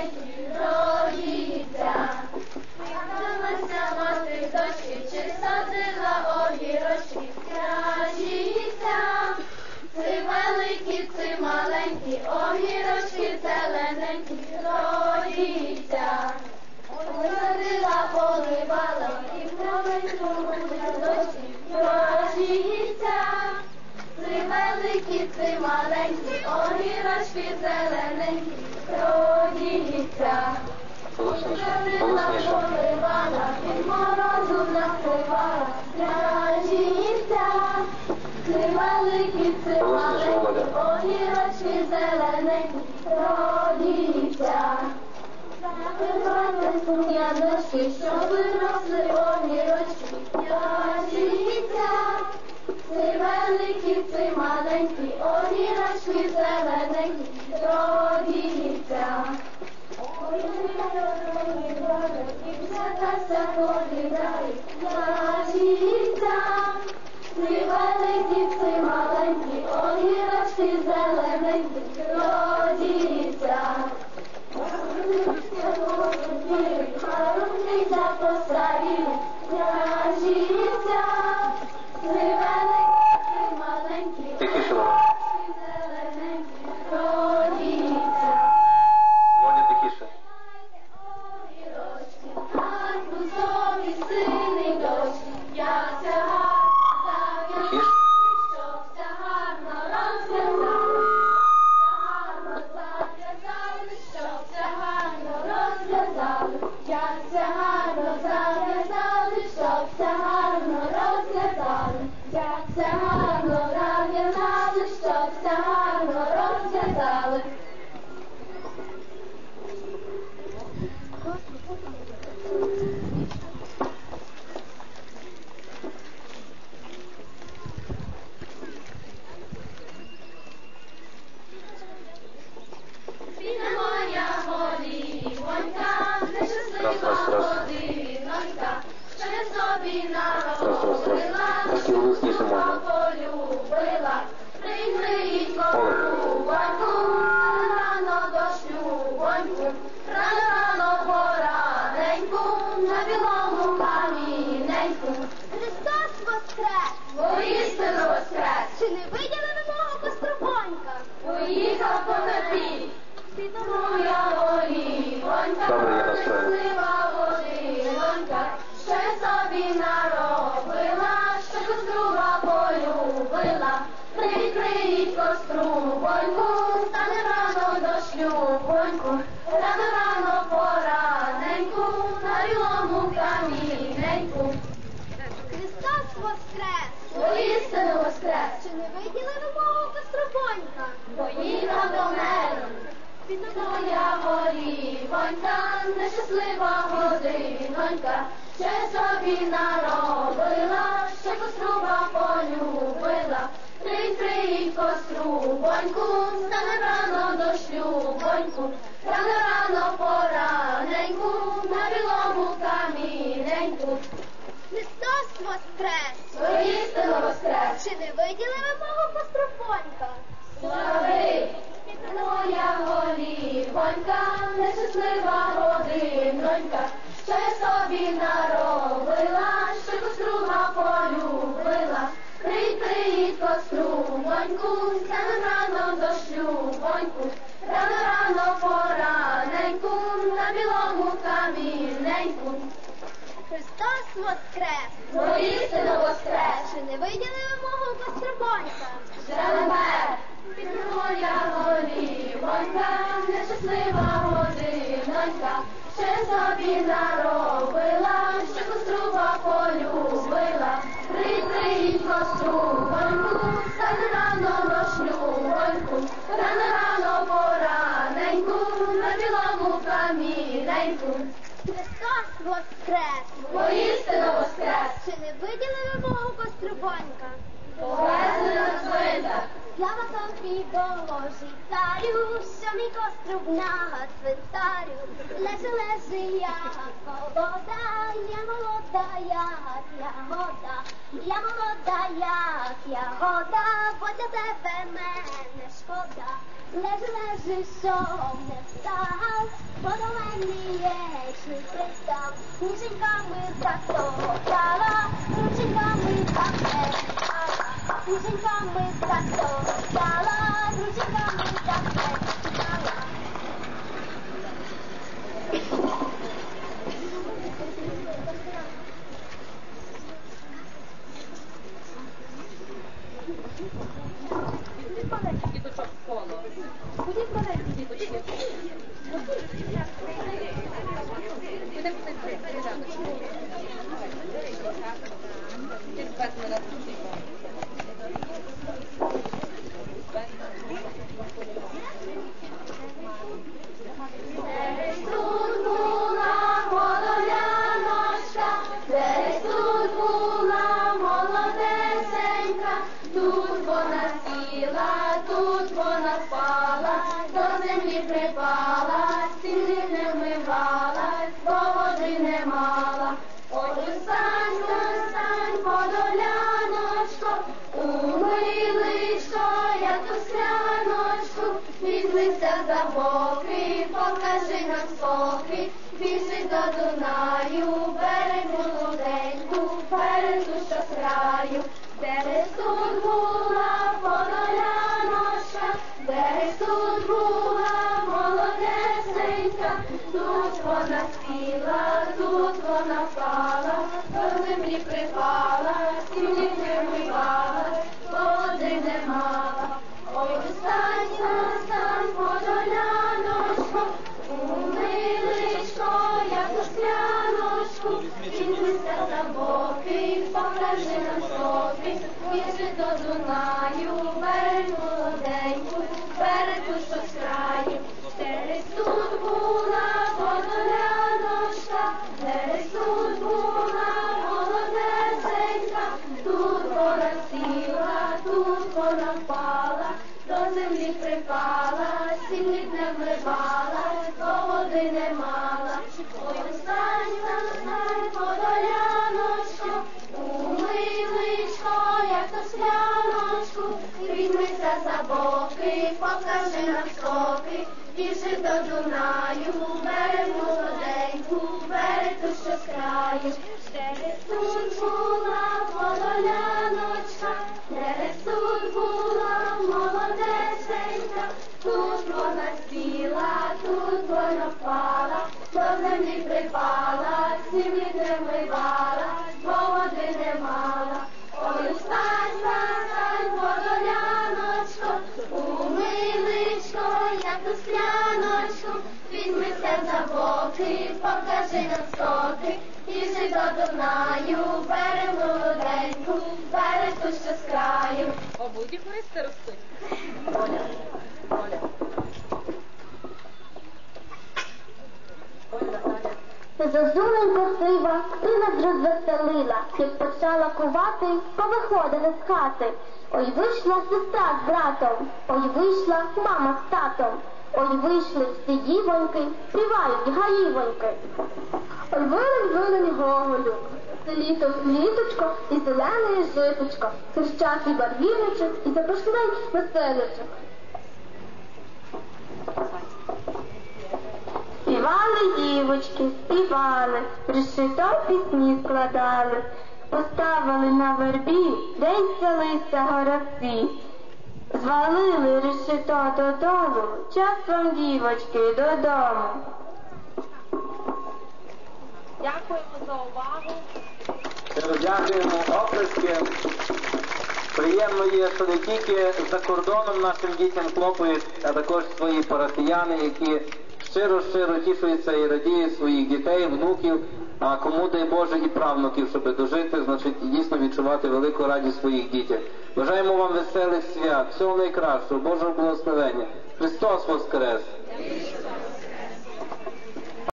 маленькі родіться. Великі, ти маленькі, огірочки зелененькі, родіться. Ой, і взятася повідає, яжіться. Це великі, це маленькі, огірочки зелененькі, білому каміненьку. Христос воскрес! Воістину воскрес, Чи не виділи ви мого костробонька? поїхав шлюбоньку, рано рано пораненьку, на білому каміненьку. Христос воскрес! Воістину воскрес, Чи не виділи ви мого костробонька? поїхав до мене. Моя голівонька, нещаслива годинонька, ще собі наробила, ще коструба полюбила. Прикриїть струбоньку, стане рано до шлюбоньку, рано рано пораненьку, на білому каміненьку. Стане рано до шлюбоньку, рано рано пораненьку, на білому каміненьку. Христос воскрес! Воістину воскрес, Чи не виділи ви мого костробонька? Жеребе, моя голівонька, нещаслива годинонька, ще собі наробила, Христос воскрес! Воістину воскрес, Чи не виділи ви мого костробонька? повезли на цвинтар. Слава тобі, Боже, царю, що мій коструб на цвинтарю. Лежи, лежи, як молода, я молода, як ягода, я молода, як ягода, бо для тебе мене шкода, Лежи, лежи, щоб не пристав. Ніженьками затоптала, Покажи нам соки, біжи до Дунаю, бери молоденьку, з краю, десь тут була подоляночка, десь тут була молодесенька, тут вона сіла, тут вона впала, до землі припала, покажи нам соки, біжи до Дунаю, бери молоденьку, ту, що з краю. Десь тут була подоляночка, десь тут була молодесенька, тут вона сіла, тут вона впала, покажи нам соки, біжи до Дунаю, молоденьку, бери ту, що з краю. Десь тут була подоляночка, десь тут була молодесенька, тут вона сіла, тут вона впала, до землі припала, сім'ї не боки, покажи нам соки, біжи до Дунаю, бери молоденьку, бери ту, що з краю. Обидві хористи ростуть. Оля. Оля. Зозуленько сива, ти нас розвеселила, як почала кувати, повиходили з хати. Ой, вийшла сестра з братом, ой, вийшла мама з татом, ой, вийшли всі дівоньки, співають гаївоньки. Ой, вилень, вилень гоголю, це літо літочко і зелене житочко, хрещатий барвіночок і запашний веселочок. Співали дівочки, співали, решето пісні складали, поставили на вербі, день взялися горобці. Звалили решето додолу, час вам, дівочки, додому. Дякуємо за увагу. Щиро Дякуємо, оплески. Приємно є, що не тільки за кордоном нашим дітям хлопають, а також свої парафіяни, які щиро-щиро тішуються і радіють своїх дітей, внуків, а кому дай Боже і правнуків, щоб дожити, значить і дійсно відчувати велику радість своїх дітей. Бажаємо вам веселих свят, всього найкращого, Божого благословення. Христос Воскрес!